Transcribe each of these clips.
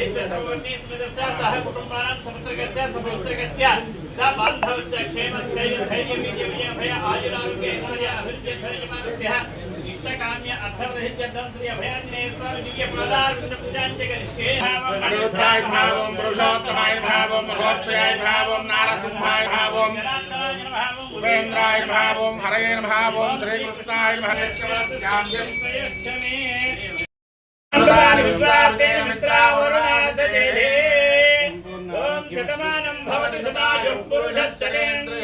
स्मृतस्य सह कुटुम्बानां समत्रकस्य समोत्तरकस्य स बान्धवस्य क्षेमस्थैर्यधैर्यबीजविजयभय आयुरारोग्य ऐश्वर्य अभिवृद्ध्यर्थर्यमानस्य इष्टकाम्य अर्थवरहित्यर्थं श्री अभयाञ्जनेय स्वामि दिव्यपादार्पितपूजाञ्च करिष्ये अनिरुद्धाय भावं पुरुषोत्तमाय भावं महोक्षयाय भावं नारसिंहाय भावं उपेन्द्राय भावं हरेण भावं श्रीकृष्णाय भावं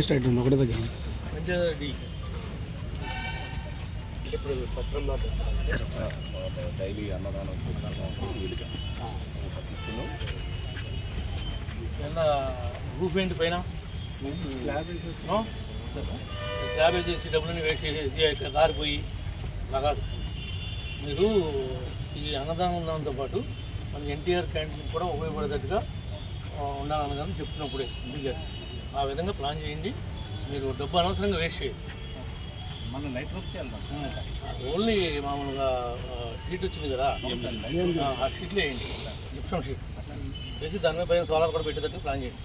స్టార్ట్ ఉంది ఒకటే దగ్గర. సరే డైలీ అన్నదానం రూఫ్ ఏంటి పైన? స్లాబ్ వేసేసి డబ్బులని వేస్ట్ చేసేసి ఇక్కడ కారిపోయి అలా కాదు మీరు ఈ అన్నదానం దాంతో పాటు మన ఎన్టీఆర్ క్యాంటీన్ కూడా ఉపయోగపడేటట్టుగా ఆ, ఉండాలన్నదని చెప్తున్నప్పుడే ఇంటికి గారు ఆ విధంగా ప్లాన్ చేయండి. మీరు డబ్బు అనవసరంగా వేస్ట్ చేయండి. మన వెళ్దాం. ఓన్లీ మామూలుగా షీట్ వచ్చింది కదా. ఆ, షీట్లో వేయండి. జిప్సం షీట్ వేసి దాని మీద పైన సోలార్ కూడా పెట్టేటట్టు ప్లాన్ చేయండి.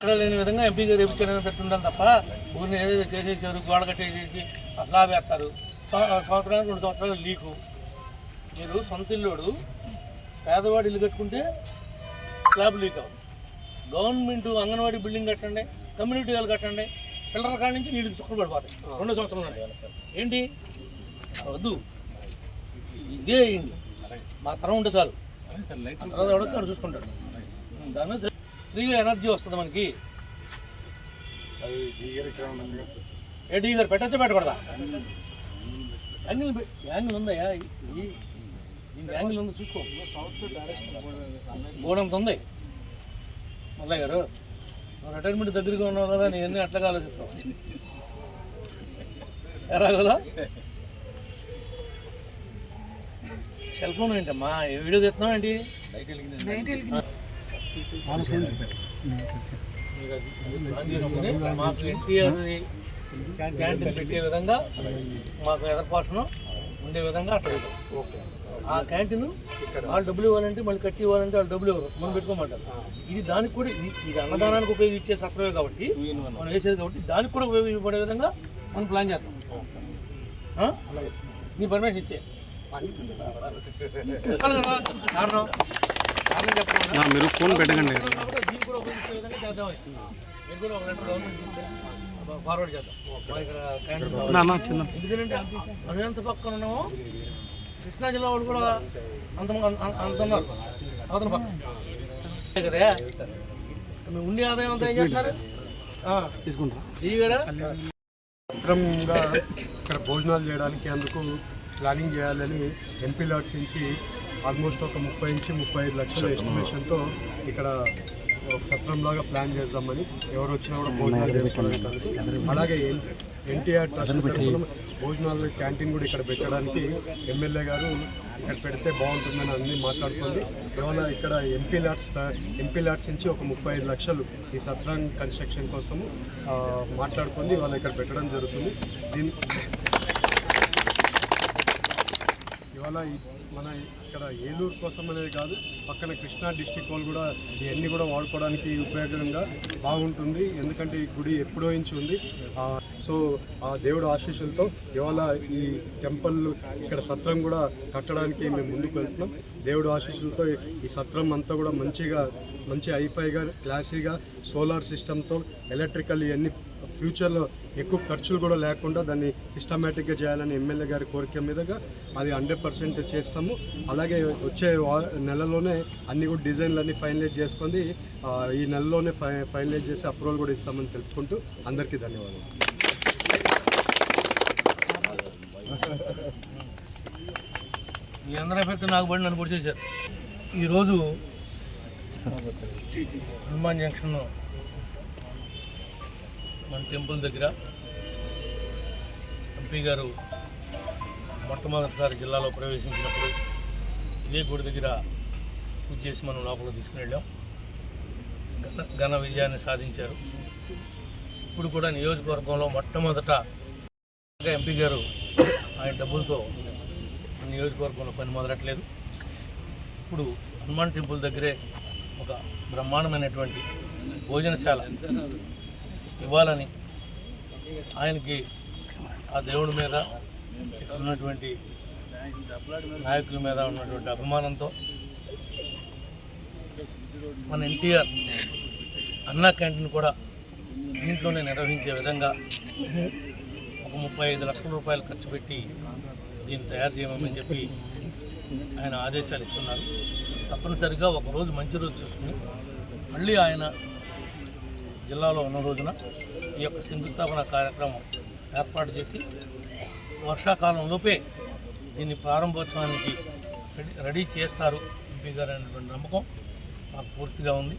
ఎక్కడ లేని విధంగా ఎంపీ గారు రేపించడానికి పెట్టుండాలి తప్ప ఊరిని ఏదైతే చేసేసారు గోడ కట్టేసేసి అట్లా వేస్తారు సంవత్సరానికి రెండు సంవత్సరాలు లీకు. మీరు సొంత ఇల్లుడు పేదవాడు ఇల్లు కట్టుకుంటే స్లాబ్ లీక్ అవ్వదు గవర్నమెంట్ అంగన్వాడీ బిల్డింగ్ కట్టండి కమ్యూనిటీ హాల్ కట్టండి పిల్లల కాడ నుంచి నీళ్ళు చుక్కలు పడిపోతాయి. రెండో సంవత్సరం ఏంటి? వద్దు. ఇదే అయ్యింది మా తరం ఉంటే చాలు. తర్వాత చూసుకుంటాడు. దాని ఫ్రీగా ఎనర్జీ వస్తుంది మనకి. ఏ డీ గారు పెట్టచ్చా పెట్టకూడదా? యాంగిల్ యాంగిల్ ఇది దీనికి యాంగిల్ ఉంది చూసుకో. గోడంత ఉంది? మల్లయ్య గారు రిటైర్మెంట్ దగ్గరగా ఉన్నావు కదా నేను ఎన్ని అట్లా ఆలోచిస్తావు? ఎలా కదా సెల్ ఫోన్ ఏంటమ్మా? వీడియో తెస్తున్నావు ఏంటి? మాకు ఎన్టీఆర్ క్యాంటీన్ పెట్టే విధంగా మాకు ఎదర్పాటును ఉండే విధంగా అట్లా ఓకే. ఆ క్యాంటీన్ వాళ్ళు డబ్బులు ఇవ్వాలంటే మళ్ళీ కట్టి ఇవ్వాలంటే వాళ్ళు డబ్బులు ఇవ్వరు. మనం పెట్టుకోమంటారు. ఇది దానికి కూడా ఇది అన్నదానానికి ఉపయోగించే సత్వమే కాబట్టి మనం వేసేది కాబట్టి దానికి కూడా ఉపయోగపడే విధంగా మనం ప్లాన్ చేద్దాం. ఆ? నీ పర్మిషన్ ఇచ్చే. కారణం? మీరు ఫోన్ పెట్టకండి. ఫార్వర్డ్ చేద్దాం ఎందుకంటే ఎంత పక్కన ఉన్నామో కృష్ణా జిల్లా వాళ్ళు కూడా అంత అంత- అంత ఉన్నారు. అవతల పక్క. కదా? ఉండి ఆదాయం అంతా ఏం చేస్తున్నారు? ఇక్కడ భోజనాలు చేయడానికి అందుకు ప్లానింగ్ చేయాలని ఎంపీ లాట్స్ నుంచి ఆల్మోస్ట్ ఒక ముప్పై నుంచి ముప్పై ఐదు లక్షల ఎస్టిమేషన్తో ఇక్కడ ఒక సత్రంలాగా ప్లాన్ చేద్దామని ఎవరు వచ్చినా కూడా భోజనాలు చేసుకోవడానికి అలాగే ఎన్టీఆర్ ట్రస్ట్ తరఫున భోజనాలు క్యాంటీన్ కూడా ఇక్కడ పెట్టడానికి ఎమ్మెల్యే గారు ఇక్కడ పెడితే బాగుంటుందని అన్ని మాట్లాడుకుంది కేవలం ఇక్కడ ఎంపీ లాట్స్ ఎంపీ లాట్స్ నుంచి ఒక ముప్పై ఐదు లక్షలు ఈ సత్రం కన్స్ట్రక్షన్ కోసము ఆ, మాట్లాడుకుంది వాళ్ళు ఇక్కడ పెట్టడం జరుగుతుంది. దీని ఇవాళ మన ఇక్కడ ఏలూరు కోసం అనేది కాదు పక్కన కృష్ణా డిస్టిక్ వాళ్ళు కూడా ఇవన్నీ కూడా వాడుకోవడానికి ఉపయోగంగా బాగుంటుంది. ఎందుకంటే ఈ గుడి ఎప్పుడో నుంచి ఉంది. సో ఆ దేవుడు ఆశీస్సులతో ఇవాళ ఈ టెంపుల్ ఇక్కడ సత్రం కూడా కట్టడానికి మేము ముందుకు వెళ్తున్నాం. దేవుడు ఆశీస్సులతో ఈ సత్రం అంతా కూడా మంచిగా మంచి హైఫైగా క్లాసీగా సోలార్ సిస్టమ్తో ఎలక్ట్రికల్ ఇవన్నీ ఫ్యూచర్లో ఎక్కువ ఖర్చులు కూడా లేకుండా దాన్ని సిస్టమేటిక్గా చేయాలని ఎమ్మెల్యే గారి కోరిక మీదుగా అది హండ్రెడ్ పర్సెంట్ చేస్తాము. అలాగే వచ్చే నెలలోనే అన్ని కూడా డిజైన్లు ఫైనలైజ్ చేసుకొని ఈ నెలలోనే ఫై ఫైనలైజ్ చేసి అప్రూవల్ కూడా ఇస్తామని తెలుపుకుంటూ అందరికీ ధన్యవాదాలు. మీ అందరి ఎఫెక్ట్ నాకు పడి నన్ను పొడి చేశారు. ఈరోజు హనుమాన్ జంక్షన్ మన టెంపుల్ దగ్గర ఎంపీ గారు మొట్టమొదటిసారి జిల్లాలో ప్రవేశించినప్పుడు ఇదే గుడి దగ్గర పూజ చేసి మనం లోపలికి తీసుకువెళ్ళాం ఘన ఘన విజయాన్ని సాధించారు. ఇప్పుడు కూడా నియోజకవర్గంలో మొట్టమొదట ఎంపీ గారు ఆయన డబ్బులతో నియోజకవర్గంలో పని మొదలట్లేదు ఇప్పుడు హనుమాన్ టెంపుల్ దగ్గరే ఒక బ్రహ్మాండమైనటువంటి భోజనశాల ఇవ్వాలని ఆయనకి ఆ దేవుడి మీద ఇక్కడ ఉన్నటువంటి నాయకుల మీద ఉన్నటువంటి అభిమానంతో మన ఎన్టీఆర్ అన్నా క్యాంటీన్ కూడా దీంట్లోనే నిర్వహించే విధంగా ఒక ముప్పై ఐదు లక్షల రూపాయలు ఖర్చు పెట్టి దీన్ని తయారు చేయమని చెప్పి ఆయన ఆదేశాలు ఇచ్చున్నారు. తప్పనిసరిగా ఒకరోజు మంచి రోజు చూసుకుని మళ్ళీ ఆయన జిల్లాలో ఉన్న రోజున ఈ యొక్క శంకుస్థాపన కార్యక్రమం ఏర్పాటు చేసి వర్షాకాలంలోపే దీన్ని ప్రారంభోత్సవానికి రెడీ రెడీ చేస్తారు ఎంపీ గారు అనేటువంటి నమ్మకం మాకు పూర్తిగా ఉంది.